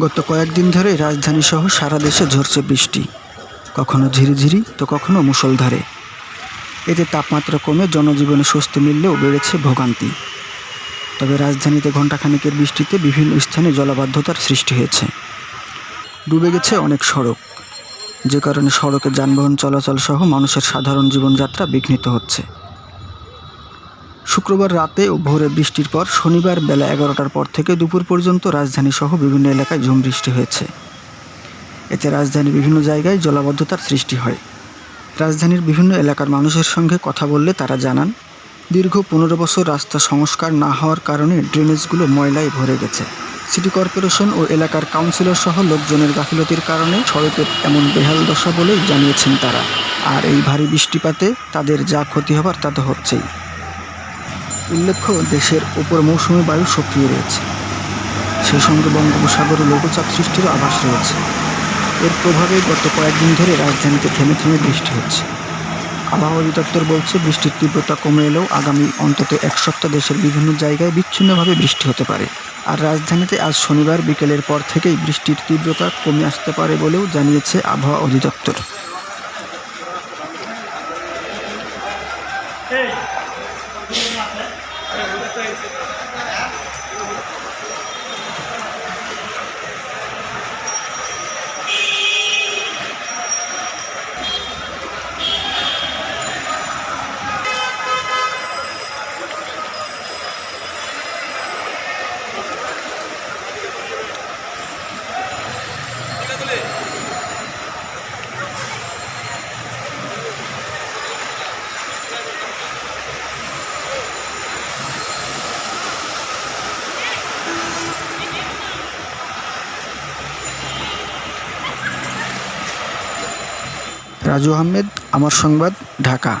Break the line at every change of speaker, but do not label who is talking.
গত কয়েকদিন ধরে রাজধানী সহ সারা দেশে ঝরছে বৃষ্টি। কখনো ঝিরিঝিরি তো কখনো মুষলধারে। এতে তাপমাত্রা কমে জনজীবনে স্বস্তি মিললেও বেড়েছে ভোগান্তি। তবে রাজধানীতে ঘণ্টাখানেকের বৃষ্টিতে বিভিন্ন স্থানে জলাবদ্ধতার সৃষ্টি হয়েছে। ডুবে গেছে অনেক সড়ক। যে কারণে সড়কে যানবাহন চলাচল সহ মানুষের সাধারণ জীবনযাত্রা বিঘ্নিত হচ্ছে। শুক্রবার রাতে ও ভোরে বৃষ্টির পর শনিবার বেলা এগারোটার পর থেকে দুপুর পর্যন্ত রাজধানী সহ বিভিন্ন এলাকায় ঝুম বৃষ্টি হয়েছে। এতে রাজধানীর বিভিন্ন জায়গায় জলাবদ্ধতার সৃষ্টি হয়। রাজধানীর বিভিন্ন এলাকার মানুষের সঙ্গে কথা বললে তারা জানান, দীর্ঘ পনেরো বছর রাস্তা সংস্কার না হওয়ার কারণে ড্রেনেজগুলো ময়লায় ভরে গেছে। সিটি কর্পোরেশন ও এলাকার কাউন্সিলর সহ লোকজনের গাফিলতির কারণে সড়কের এমন বেহাল দশা বলেই জানিয়েছেন তারা। আর এই ভারী বৃষ্টিপাতে তাদের যা ক্ষতি হবার তা তো হচ্ছেই। উল্লেখ্য, দেশের ওপর মৌসুমি বায়ু সক্রিয় রয়েছে। সেই সঙ্গে বঙ্গোপসাগরে লঘুচাপ সৃষ্টিরও আভাস রয়েছে। এর প্রভাবে গত কয়েকদিন ধরে রাজধানীতে থেমে থেমে বৃষ্টি হচ্ছে। আবহাওয়া অধিদপ্তর বলছে, বৃষ্টির তীব্রতা কমে এলেও আগামী অন্তত এক সপ্তাহ দেশের বিভিন্ন জায়গায় বিচ্ছিন্নভাবে বৃষ্টি হতে পারে। আর রাজধানীতে আজ শনিবার বিকেলের পর থেকেই বৃষ্টির তীব্রতা কমে আসতে পারে বলেও জানিয়েছে আবহাওয়া অধিদপ্তর। É, রাজু আহমেদ আমার সংবাদ ঢাকা।